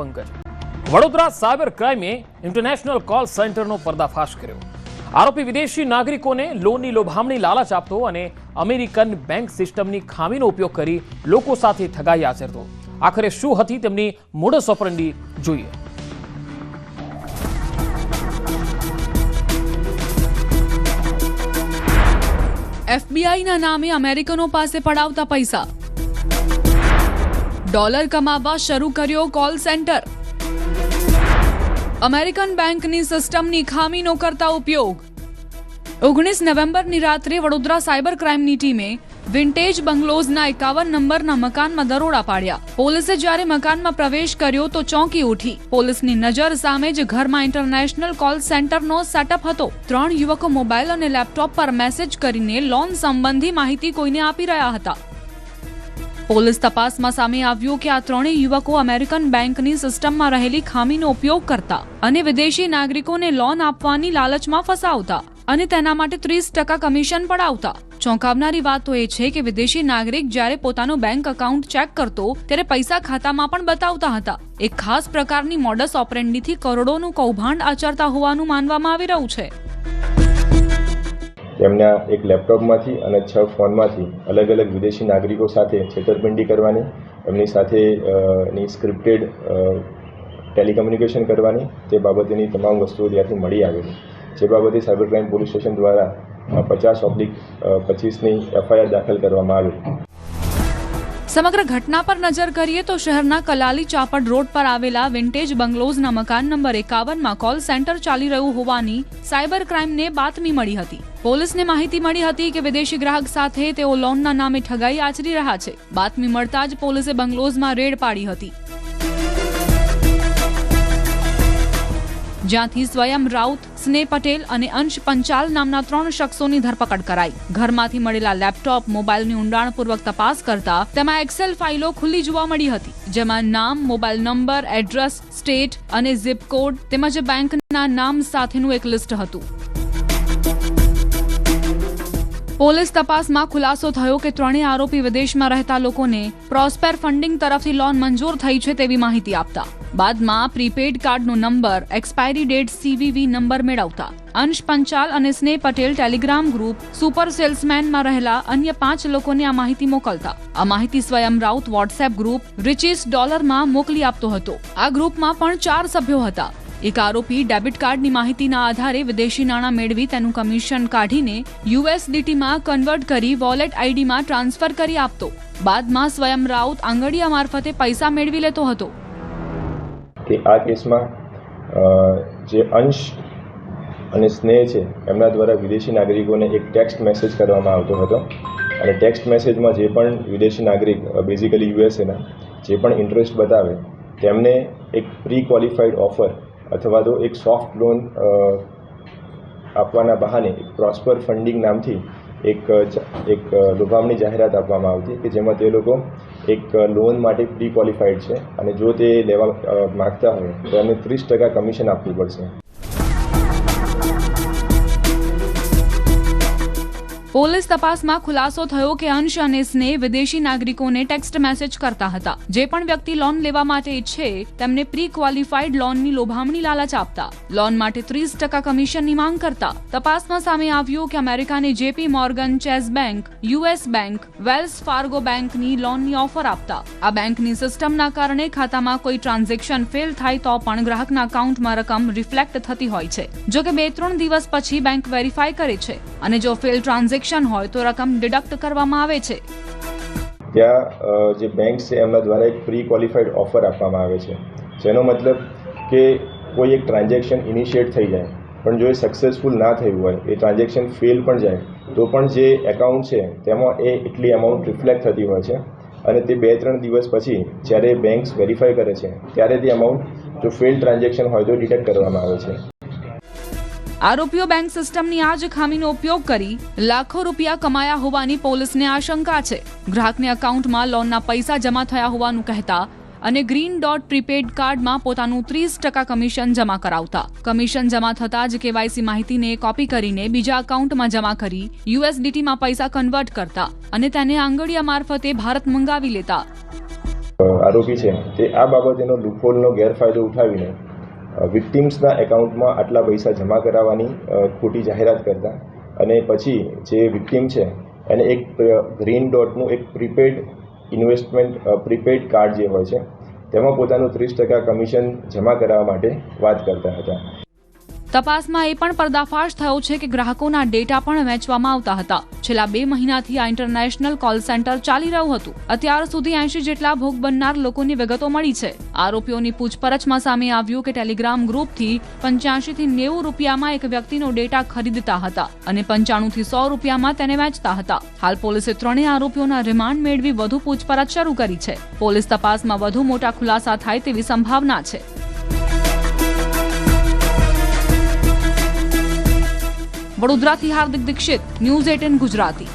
Pankaj. Vadodara cyber ક્રાઇમે international call સેન્ટરનો પર્દાફાશ કર્યો. આરોપી વિદેશી નાગરિકોને લોનની લોભામણી લાલચ આપતો અને અમેરિકન બેંક સિસ્ટમની ખામીનો ઉપયોગ કરી લોકો સાથે ઠગાઈ આચરતો. આખરે શું હતી તેમની મોડસ ઓપરંડી જોઈએ. એફબીઆઈના નામે અમેરિકનો પાસે પડાવતા પૈસા. ડોલર કમાવવા શરૂ કર્યો કોલ સેન્ટર અમેરિકન બેંકની સિસ્ટમની ખામીનો કરતા ઉપયોગ. ઓગણીસ નવેમ્બરની રાત્રે વડોદરા સાયબર ક્રાઇમની ટીમે વિન્ટેજ બંગલોઝના એકાવન નંબરના મકાનમાં દરોડા પાડ્યા. પોલીસે જ્યારે મકાનમાં પ્રવેશ કર્યો તો ચોંકી ઉઠી. પોલીસની નજર સામે જ ઘરમાં ઇન્ટરનેશનલ કોલ સેન્ટરનો સેટઅપ હતો. ત્રણ યુવકો મોબાઈલ અને લેપટોપ પર મેસેજ કરીને લોન સંબંધી માહિતી કોઈને આપી રહ્યા હતા. પોલીસ તપાસમાં સામે આવ્યું કે આ ત્રણેય યુવકો અમેરિકન બેંકની સિસ્ટમમાં રહેલી ખામીનો ઉપયોગ કરતા અને વિદેશી નાગરિકોને લોન આપવાની લાલચમાં ફસાવતા અને તેના માટે ત્રીસ ટકા કમિશન પડાવતા. ચોંકાવનારી વાત તો એ છે કે વિદેશી નાગરિક જ્યારે પોતાનું બેંક એકાઉન્ટ ચેક કરતો ત્યારે પૈસા ખાતામાં પણ બતાવતા હતા. એક ખાસ પ્રકારની મોડસ ઓપરેન્ડીથી કરોડોનું કૌભાંડ આચરતા હોવાનું માનવામાં આવી રહ્યું છે. તેમના એક લેપટોપમાંથી અને છ ફોનમાંથી અલગ અલગ વિદેશી નાગરિકો સાથે છેતરપિંડી કરવાની, એમની સાથે ની સ્ક્રિપ્ટેડ ટેલિકમ્યુનિકેશન કરવાની તે બાબતેની તમામ વસ્તુઓ ત્યાંથી મળી આવેલી જે બાબતે સાયબર ક્રાઇમ પોલીસ સ્ટેશન દ્વારા પચાસ ઓબ્લિક પચીસની એફઆઈઆર દાખલ કરવામાં આવી. સમગ્ર ઘટના પર નજર કરીએ તો શહેરના કલાલી ચાપડ રોડ પર આવેલા વિન્ટેજ બંગલોઝના મકાન નંબર એકાવનમાં કોલ સેન્ટર ચાલી રહ્યું હોવાની સાયબર ક્રાઇમને બાતમી મળી હતી. પોલીસને માહિતી મળી હતી કે વિદેશી ગ્રાહક સાથે તેઓ લોનના નામે ઠગાઈ આચરી રહ્યા છે. બાતમી મળતા જ પોલીસે બંગલોઝમાં રેડ પાડી હતી. જ્યાંથી સ્વયં રાઉત સ્નેહ પટેલ અને અંશ પંચાલ નામના ત્રણ શખ્સોની ધરપકડ કરાઈ. ઘરમાંથી મળેલા લેપટોપ, મોબાઈલની ઊંડાણપૂર્વક તપાસ કરતા તેમાં એક્સેલ ફાઇલો ખુલ્લી જોવા મળી હતી, જેમાં નામ, મોબાઈલ નંબર, એડ્રેસ, સ્ટેટ અને ઝીપ કોડ તેમજ બેંકના નામ સાથેનું એક લિસ્ટ હતું. પોલીસ તપાસમાં ખુલાસો થયો કે ત્રણેય આરોપી વિદેશમાં રહેતા લોકોને પ્રોસ્પેર ફંડિંગ તરફથી લોન મંજૂર થઈ છે તેવી માહિતી આપતા. બાદમાં પ્રીપેડ કાર્ડનો number, expiry date CVV number મેળવતા. અંશ પંચાલ અને Sneh Patel Telegram group super સેલ્સમેનમાં રહેલા અન્ય પાંચ લોકોને આ માહિતી મોકલતા. આ માહિતી સ્વયં રાઉત વોટ્સએપ ગ્રુપ રિચિસ ડોલરમાં મોકલી આપતો હતો. આ ગ્રુપમાં પણ ચાર સભ્યો હતા. એક આરોપી ડેબિટ કાર્ડની માહિતીના આધારે વિદેશી નાણાં મેળવી તેનું કમિશન કાઢીને યુએસડીટીમાં કન્વર્ટ કરી વોલેટ આઈડીમાં ટ્રાન્સફર કરી આપતો. બાદમાં સ્વયં રાઉત આંગડિયા મારફતે પૈસા મેળવી લેતો હતો. કે આ કેસમાં જે અંશ અને સ્નેહ છે, એમના દ્વારા વિદેશી નાગરિકોને એક ટેક્સ્ટ મેસેજ કરવામાં આવતો હતો. અને ટેક્સ્ટ મેસેજમાં જે પણ વિદેશી નાગરિક બેઝિકલી યુએસએના જે પણ ઇન્ટરેસ્ટ બતાવે, તેમને એક પ્રી ક્વોલિફાઈડ ઓફર અથવા તો એક સોફ્ટ લોન આપવાના બહાને એક પ્રોસ્પર ફંડિંગ નામથી એક એક લોભામણી જાહેરાત આપવામાં આવતી કે જેમાં તે લોકો એક લોન માટે પ્રી ક્વોલિફાઈડ છે અને જો તે લેવા માગતા હોય તો એમને ત્રીસ ટકા કમિશન આપવું પડશે. પોલીસ તપાસમાં ખુલાસો થયો કે અંશ અને સ્નેહ વિદેશી નાગરિકોને ટેક્સ્ટ મેસેજ કરતા હતા. જે પણ વ્યક્તિ લોન લેવા માટે ઈચ્છે, તેમને પ્રી ક્વોલિફાઈડ લોનની લોભામણી લાલચ આપતા. લોન માટે ત્રીસ ટકા કમિશનની માંગ કરતા. તપાસમાં સામે આવ્યું કે અમેરિકાની JP Morgan, Chase bank, US bank, Wells Fargo બેંકની લોનની ઓફર આપતા. આ બેંકની સિસ્ટમના કારણે ખાતામાં કોઈ ટ્રાન્ઝેક્શન ફેલ થાય તો પણ ગ્રાહકના એકાઉન્ટમાં રકમ રિફ્લેક્ટ થતી હોય છે. જો કે બે ત્રણ દિવસ પછી બેંક વેરીફાઈ કરે છે. અને જો ફેલ ટ્રાન્ઝેક્શન હોય તો રકમ ડિડક્ટ કરવામાં આવે છે. ત્યાં જે બેંક છે, એમના દ્વારા એક પ્રી ક્વોલિફાઈડ ઓફર આપવામાં આવે છે. જેનો મતલબ કે કોઈ એક ટ્રાન્ઝેક્શન ઇનિશિએટ થઈ જાય, પણ જો એ સક્સેસફુલ ના થયું હોય, એ ટ્રાન્ઝેક્શન ફેલ પણ જાય, તો પણ જે એકાઉન્ટ છે, તેમાં એ એટલી અમાઉન્ટ રિફ્લેક્ટ થતી હોય છે. અને તે બે ત્રણ દિવસ પછી, જ્યારે બેંક્સ વેરીફાઈ કરે છે, ત્યારે તે અમાઉન્ટ જો ફેલ ટ્રાન્ઝેક્શન હોય તો ડિટેક્ટ કરવામાં આવે છે. આરોપીઓ બેંક સિસ્ટમની આ જ ખામીનો ઉપયોગ કરી લાખો રૂપિયા કમાયા હોવાની પોલીસને આશંકા છે. ગ્રાહકને એકાઉન્ટમાં લોનના પૈસા જમા થયા હોવાનું કહેતા અને ગ્રીન ડોટ પ્રીપેડ કાર્ડમાં પોતાનું ત્રીસ ટકા કમિશન જમા કરાવતા. કમિશન જમા થતા જ કેવાયસી માહિતીને કોપી કરીને બીજા એકાઉન્ટમાં જમા કરી યુએસડીટીમાં પૈસા કન્વર્ટ કરતા અને તેને આંગળીયા મારફતે ભારત મંગાવી લેતા. આરોપી છે. તે આ બાબતેનો લૂપહોલનો ગેરફાયદો ઉઠાવીને વિક્ટિમ્સના એકાઉન્ટમાં આટલા પૈસા જમા કરાવવાની ખોટી જાહેરાત કરતા અને પછી જે વિક્ટિમ છે, એને એક ગ્રીન ડોટનું એક પ્રીપેડ ઇન્વેસ્ટમેન્ટ પ્રીપેડ કાર્ડ જે હોય છે, તેમાં પોતાનું ત્રીસ ટકા કમિશન જમા કરાવવા માટે વાત કરતા હતા. તપાસમાં એ પણ પર્દાફાશ થયો છે કે ગ્રાહકોના ડેટા પણ વેચવામાં આવતા હતા. છેલ્લા બે મહિનાથી આ ઇન્ટરનેશનલ કોલ સેન્ટર ચાલી રહ્યું હતું. અત્યાર સુધી એંશી જેટલા ભોગ બનનાર લોકોની વિગતો મળી છે. આરોપીઓની પૂછપરછમાં સામે આવ્યું કે ટેલિગ્રામ ગ્રુપથી પંચ્યાસી થી નેવું રૂપિયામાં એક વ્યક્તિનો ડેટા ખરીદતા હતા અને પંચાણું થી સો રૂપિયામાં તેને વેચતા હતા. હાલ પોલીસે ત્રણેય આરોપીઓના રિમાન્ડ મેળવી વધુ પૂછપરછ શરૂ કરી છે. પોલીસ તપાસમાં વધુ મોટા ખુલાસા થાય તેવી સંભાવના છે. વડોદરાથી હાર્દિક દીક્ષિત ન્યૂઝ એટીન ગુજરાતી.